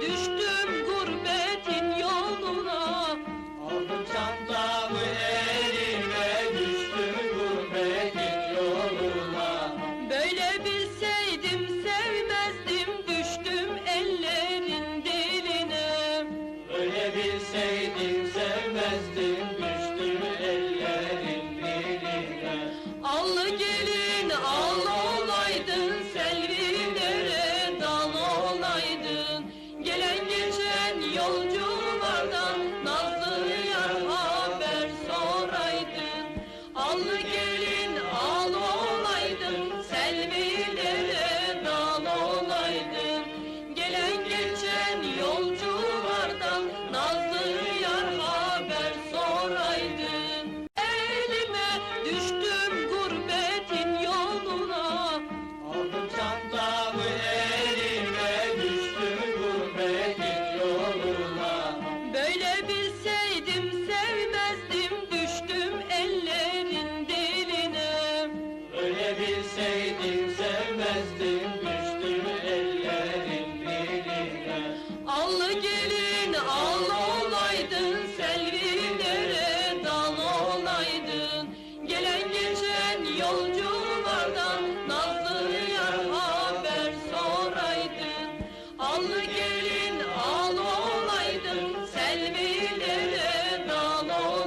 Düştüm gurbetin yoluna. Aldım çantamı elime düştüm gurbetin yoluna. Böyle bilseydim sevmezdim Düştüm ellerin diline Öyle bilseydim sevmezdim düştüm ellerin diline Allı gelin al olaydın Selvilere dal olaydın Gelen geçen yolculardan Nazlı yar haber soraydın Allı only